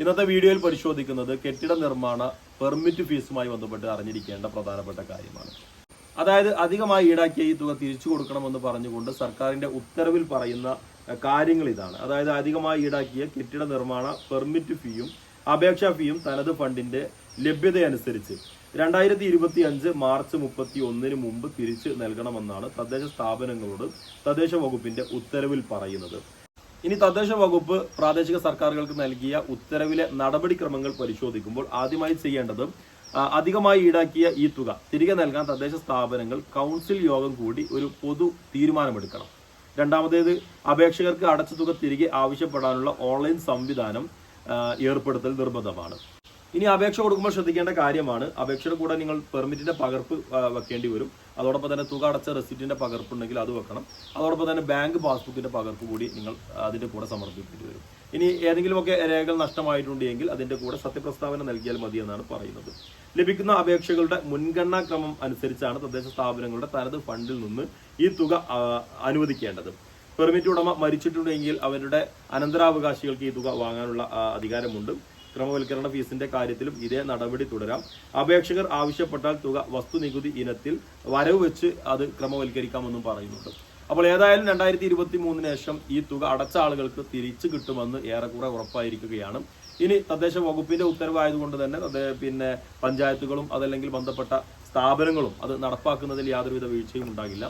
ഇന്നത്തെ വീഡിയോയിൽ പരിശോധിക്കുന്നത് കെട്ടിട നിർമ്മാണ പെർമിറ്റ് ഫീസുമായി ബന്ധപ്പെട്ട് അറിഞ്ഞിരിക്കേണ്ട പ്രധാനപ്പെട്ട കാര്യമാണ്. അതായത് അധികമായി ഈടാക്കിയ ഈ തുക തിരിച്ചു കൊടുക്കണമെന്ന് പറഞ്ഞുകൊണ്ട് സർക്കാരിന്റെ ഉത്തരവിൽ പറയുന്ന കാര്യങ്ങൾ ഇതാണ്. അതായത് അധികമായി ഈടാക്കിയ കെട്ടിട നിർമ്മാണ പെർമിറ്റ് ഫീയും അപേക്ഷാ ഫീയും തനത് ഫണ്ടിന്റെ ലഭ്യതയനുസരിച്ച് രണ്ടായിരത്തി ഇരുപത്തി അഞ്ച് മാർച്ച് മുപ്പത്തി ഒന്നിന് മുമ്പ് തിരിച്ച് നൽകണമെന്നാണ് തദ്ദേശ സ്ഥാപനങ്ങളോട് തദ്ദേശ വകുപ്പിന്റെ ഉത്തരവിൽ പറയുന്നത്. ഇനി തദ്ദേശ വകുപ്പ് പ്രാദേശിക സർക്കാരുകൾക്ക് നൽകിയ ഉത്തരവിലെ നടപടിക്രമങ്ങൾ പരിശോധിക്കുമ്പോൾ ആദ്യമായി ചെയ്യേണ്ടത് അധികമായി ഈടാക്കിയ ഈ തുക തിരികെ നൽകാൻ തദ്ദേശ സ്ഥാപനങ്ങൾ കൗൺസിൽ യോഗം കൂടി ഒരു പൊതു തീരുമാനമെടുക്കണം. രണ്ടാമതേത് അപേക്ഷകർക്ക് അടച്ച തുക തിരികെ ആവശ്യപ്പെടാനുള്ള ഓൺലൈൻ സംവിധാനം ഏർപ്പെടുത്തൽ നിർബന്ധമാണ്. ഇനി അപേക്ഷ കൊടുക്കുമ്പോൾ ശ്രദ്ധിക്കേണ്ട കാര്യമാണ്. അപേക്ഷയുടെ കൂടെ നിങ്ങൾ പെർമിറ്റിന്റെ പകർപ്പ് വെക്കേണ്ടി വരും. അതോടൊപ്പം തന്നെ തുക അടച്ച റെസിപ്റ്റിന്റെ പകർപ്പ് ഉണ്ടെങ്കിൽ അത് വെക്കണം. അതോടൊപ്പം തന്നെ ബാങ്ക് പാസ്ബുക്കിന്റെ പകർപ്പ് കൂടി നിങ്ങൾ അതിന്റെ കൂടെ സമർപ്പിക്കേണ്ടി വരും. ഇനി ഏതെങ്കിലുമൊക്കെ രേഖകൾ നഷ്ടമായിട്ടുണ്ടെങ്കിൽ അതിന്റെ കൂടെ സത്യപ്രസ്താവന നൽകിയാൽ മതി എന്നാണ് പറയുന്നത്. ലഭിക്കുന്ന അപേക്ഷകളുടെ മുൻഗണനാ ക്രമം അനുസരിച്ചാണ് തദ്ദേശ സ്ഥാപനങ്ങളുടെ തനത് ഫണ്ടിൽ നിന്ന് ഈ തുക അനുവദിക്കേണ്ടത്. പെർമിറ്റ് ഉടമ മരിച്ചിട്ടുണ്ടെങ്കിൽ അവരുടെ അനന്തരാവകാശികൾക്ക് ഈ തുക വാങ്ങാനുള്ള അധികാരമുണ്ട്. ക്രമവൽക്കരണ ഫീസിന്റെ കാര്യത്തിലും ഇതേ നടപടി തുടരാം. അപേക്ഷകർ ആവശ്യപ്പെട്ടാൽ തുക വസ്തുനികുതി ഇനത്തിൽ വരവ് വെച്ച് അത് ക്രമവൽക്കരിക്കാമെന്നും പറയുന്നുണ്ട്. അപ്പോൾ ഏതായാലും രണ്ടായിരത്തി ഇരുപത്തി മൂന്നിന് ശേഷം ഈ തുക അടച്ച ആളുകൾക്ക് തിരിച്ചു കിട്ടുമെന്ന് ഏറെക്കുറെ ഉറപ്പായിരിക്കുകയാണ്. ഇനി തദ്ദേശ വകുപ്പിന്റെ ഉത്തരവായതുകൊണ്ട് തന്നെ പിന്നെ പഞ്ചായത്തുകളും അതല്ലെങ്കിൽ ബന്ധപ്പെട്ട സ്ഥാപനങ്ങളും അത് നടപ്പാക്കുന്നതിൽ യാതൊരുവിധ വീഴ്ചയും ഉണ്ടാകില്ല.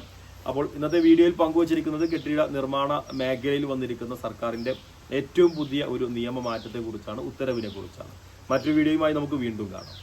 അപ്പോൾ ഇന്നത്തെ വീഡിയോയിൽ പങ്കുവച്ചിരിക്കുന്നത് കെട്ടിട നിർമ്മാണ മേഖലയിൽ വന്നിരിക്കുന്ന സർക്കാരിന്റെ ഏറ്റവും പുതിയ ഒരു നിയമമാറ്റത്തെ കുറിച്ചാണ് ഉത്തരവിനെ കുറിച്ചാണ് മറ്റൊരു വീഡിയോയുമായി നമുക്ക് വീണ്ടും കാണാം.